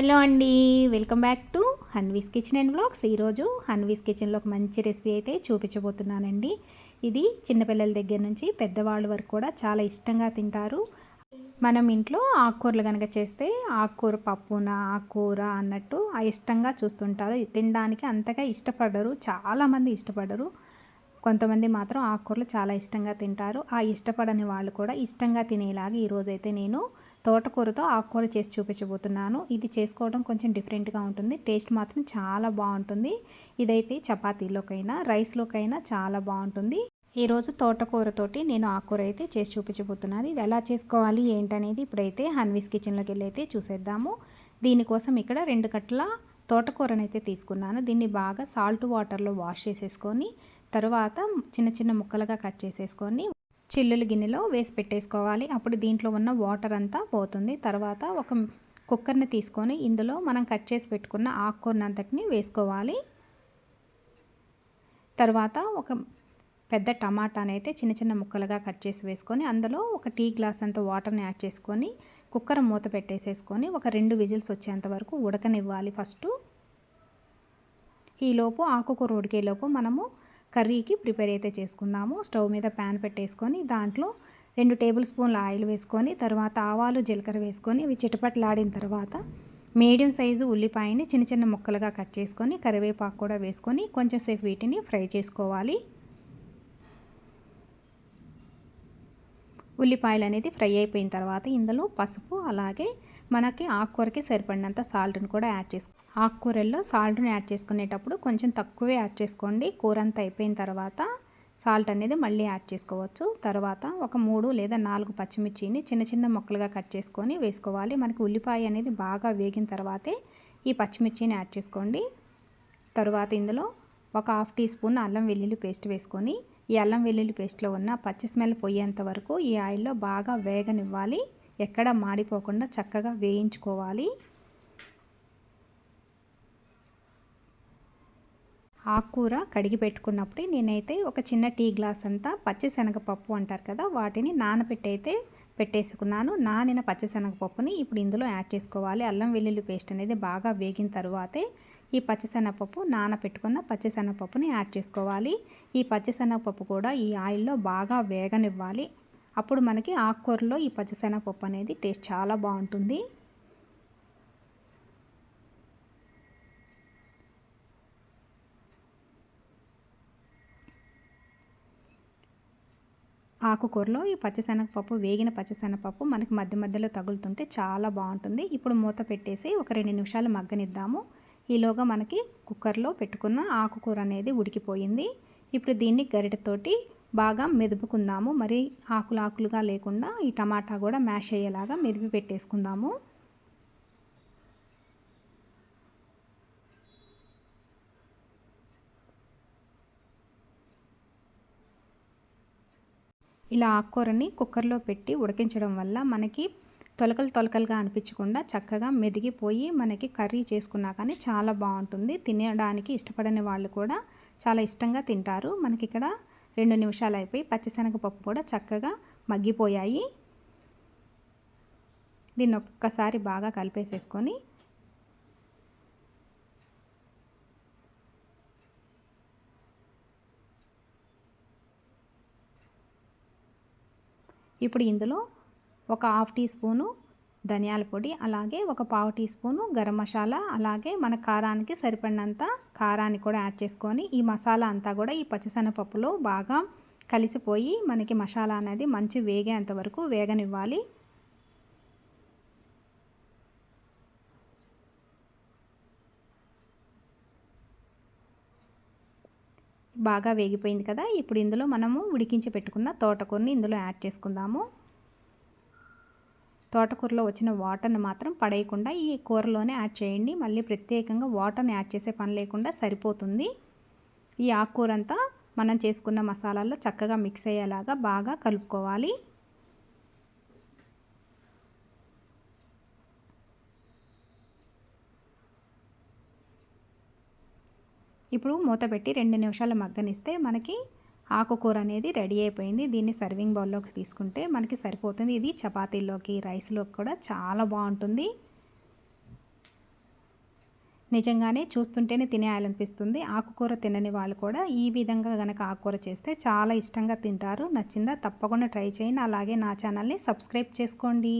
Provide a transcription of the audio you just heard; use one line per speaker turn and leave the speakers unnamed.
Hello అండి. Welcome back to Hanvi's kitchen and blogs ఈరోజు హన్వీస్ కిచెన్లో ఒక మంచి రెసిపీ అయితే చూపించబోతున్నానండి. ఇది చిన్నపిల్లల దగ్గర నుంచి పెద్దవాళ్ళ వరకు కూడా చాలా ఇష్టంగా తింటారు. మనం ఇంట్లో ఆకుకూరలు కనుక చేస్తే ఆకుకూర పప్పున ఆకుకూర అన్నట్టు ఇష్టంగా చూస్తుంటారు. తినడానికి అంతగా ఇష్టపడరు చాలామంది ఇష్టపడరు. కొంతమంది మాత్రం ఆకుకూరలు చాలా ఇష్టంగా తింటారు. ఆ ఇష్టపడని వాళ్ళు కూడా ఇష్టంగా తినేలాగా ఈరోజైతే నేను తోటకూరతో ఆకుకూర చేసి చూపించబోతున్నాను. ఇది చేసుకోవడం కొంచెం డిఫరెంట్గా ఉంటుంది. టేస్ట్ మాత్రం చాలా బాగుంటుంది. ఇదైతే చపాతీలోకైనా రైస్లోకైనా చాలా బాగుంటుంది. ఈరోజు తోటకూరతోటి నేను ఆకుకూర అయితే చేసి చూపించబోతున్నాను. ఇది ఎలా చేసుకోవాలి ఏంటనేది ఇప్పుడైతే హన్వీస్ కిచెన్లోకి వెళ్ళి అయితే చూసేద్దాము. దీనికోసం ఇక్కడ రెండు కట్టల తోటకూరనైతే తీసుకున్నాను. దీన్ని బాగా సాల్ట్ వాటర్లో వాష్ చేసేసుకొని తర్వాత చిన్న చిన్న ముక్కలుగా కట్ చేసేసుకొని చిల్లులు గిన్నెలో వేసి పెట్టేసుకోవాలి. అప్పుడు దీంట్లో ఉన్న వాటర్ అంతా పోతుంది. తర్వాత ఒక కుక్కర్ని తీసుకొని ఇందులో మనం కట్ చేసి పెట్టుకున్న ఆకుకూరని అంతటిని వేసుకోవాలి. తర్వాత ఒక పెద్ద టమాటాని అయితే చిన్న చిన్న ముక్కలుగా కట్ చేసి వేసుకొని అందులో ఒక టీ గ్లాస్ అంత వాటర్ని యాడ్ చేసుకొని కుక్కర్ మూత పెట్టేసేసుకొని ఒక రెండు విజిల్స్ వచ్చేంత వరకు ఉడకనివ్వాలి ఫస్ట్. ఈలోపు ఆకుకూర ఉడికేలోపు మనము కర్రీకి ప్రిపేర్ అయితే చేసుకుందాము. స్టవ్ మీద ప్యాన్ పెట్టేసుకొని దాంట్లో రెండు టేబుల్ స్పూన్ల ఆయిల్ వేసుకొని తర్వాత ఆవాలు జీలకర్ర వేసుకొని ఇవి చిటపట్లాడిన తర్వాత మీడియం సైజు ఉల్లిపాయని చిన్న చిన్న ముక్కలుగా కట్ చేసుకొని కరివేపాకు కూడా వేసుకొని కొంచెంసేపు వీటిని ఫ్రై చేసుకోవాలి. ఉల్లిపాయలు అనేది ఫ్రై అయిపోయిన తర్వాత ఇందులో పసుపు అలాగే మనకి ఆకుకూరకి సరిపడినంత సాల్ట్ని కూడా యాడ్ చేసుకో ఆకుకూరల్లో సాల్ట్ని యాడ్ చేసుకునేటప్పుడు కొంచెం తక్కువే యాడ్ చేసుకోండి. కూర అంతా అయిపోయిన తర్వాత సాల్ట్ అనేది మళ్ళీ యాడ్ చేసుకోవచ్చు. తర్వాత ఒక మూడు లేదా నాలుగు పచ్చిమిర్చిని చిన్న చిన్న ముక్కలుగా కట్ చేసుకొని వేసుకోవాలి. మనకి ఉల్లిపాయ అనేది బాగా వేగిన తర్వాతే ఈ పచ్చిమిర్చిని యాడ్ చేసుకోండి. తర్వాత ఇందులో ఒక హాఫ్ టీ స్పూన్ అల్లం వెల్లుల్లి పేస్ట్ వేసుకొని ఈ అల్లం వెల్లుల్లి పేస్ట్లో ఉన్న పచ్చి స్మెల్ పోయేంత వరకు ఈ ఆయిల్లో బాగా వేగనివ్వాలి. ఎక్కడ మాడిపోకుండా చక్కగా వేయించుకోవాలి. ఆకుకూర కడిగి పెట్టుకున్నప్పుడు నేనైతే ఒక చిన్న టీ గ్లాస్ అంతా పచ్చిశనగపప్పు అంటారు కదా వాటిని నానబెట్టయితే పెట్టేసుకున్నాను. నానిన పచ్చిశనగపప్పుని ఇప్పుడు ఇందులో యాడ్ చేసుకోవాలి. అల్లం వెల్లుల్లి పేస్ట్ అనేది బాగా వేగిన తర్వాతే ఈ పచ్చిశనగపప్పు నానబెట్టుకున్న పచ్చిశనగపప్పుని యాడ్ చేసుకోవాలి. ఈ పచ్చిశనగపప్పు కూడా ఈ ఆయిల్లో బాగా వేగనివ్వాలి. అప్పుడు మనకి ఆకుకూరలో ఈ పచ్చసెనగపప్పు అనేది టేస్ట్ చాలా బాగుంటుంది. ఆకుకూరలో ఈ పచ్చిశనగపప్పు వేగిన పచ్చిశనగపప్పు మనకి మధ్య మధ్యలో తగులుతుంటే చాలా బాగుంటుంది. ఇప్పుడు మూత పెట్టేసి ఒక రెండు నిమిషాలు మగ్గనిద్దాము. ఈలోగా మనకి కుక్కర్లో పెట్టుకున్న ఆకుకూర అనేది ఉడికిపోయింది. ఇప్పుడు దీన్ని గరిటతోటి బాగా మెదుపుకుందాము. మరి ఆకులు ఆకులుగా లేకుండా ఈ టమాటా కూడా మ్యాష్ అయ్యేలాగా మెదిపి పెట్టేసుకుందాము. ఇలా ఆకుకూరని కుక్కర్లో పెట్టి ఉడికించడం వల్ల మనకి తొలకలు తొలకలుగా అనిపించకుండా చక్కగా మెదిగిపోయి మనకి కర్రీ చేసుకున్నా కానీ చాలా బాగుంటుంది. తినడానికి ఇష్టపడని వాళ్ళు కూడా చాలా ఇష్టంగా తింటారు. మనకి ఇక్కడ రెండు నిమిషాలు అయిపోయి పచ్చిశనగపప్పు కూడా చక్కగా మగ్గిపోయాయి. దీన్ని ఒక్కసారి బాగా కలిపేసేసుకొని ఇప్పుడు ఇందులో ఒక హాఫ్ టీ స్పూను ధనియాల పొడి అలాగే ఒక పావు టీ స్పూను గరం మసాలా అలాగే మన కారానికి సరిపడినంత కారాన్ని కూడా యాడ్ చేసుకొని ఈ మసాలా అంతా కూడా ఈ పచ్చిసెనపప్పులో బాగా కలిసిపోయి మనకి మసాలా అనేది మంచి వేగేంత వరకు వేగనివ్వాలి. బాగా వేగిపోయింది కదా ఇప్పుడు ఇందులో మనము ఉడికించి పెట్టుకున్న తోటకూరని ఇందులో యాడ్ చేసుకుందాము. తోటకూరలో వచ్చిన వాటర్ని మాత్రం పడేయకుండా ఈ కూరలోనే యాడ్ చేయండి. మళ్ళీ ప్రత్యేకంగా వాటర్ని యాడ్ చేసే పని లేకుండా సరిపోతుంది. ఈ ఆకుకూర అంతా మనం చేసుకున్న మసాలాల్లో చక్కగా మిక్స్ అయ్యేలాగా బాగా కలుపుకోవాలి. ఇప్పుడు మూత పెట్టి రెండు నిమిషాలు మగ్గనిస్తే మనకి ఆకుకూర అనేది రెడీ అయిపోయింది. దీన్ని సర్వింగ్ బౌల్లోకి తీసుకుంటే మనకి సరిపోతుంది. ఇది చపాతీల్లోకి రైస్లోకి కూడా చాలా బాగుంటుంది. నిజంగానే చూస్తుంటేనే తినేయాలనిపిస్తుంది ఆకుకూర తినని వాళ్ళు కూడా ఈ విధంగా కనుక ఆకుకూర చేస్తే చాలా ఇష్టంగా తింటారు. నచ్చిందా తప్పకుండా ట్రై చేయండి. అలాగే నా ఛానల్ని సబ్స్క్రైబ్ చేసుకోండి.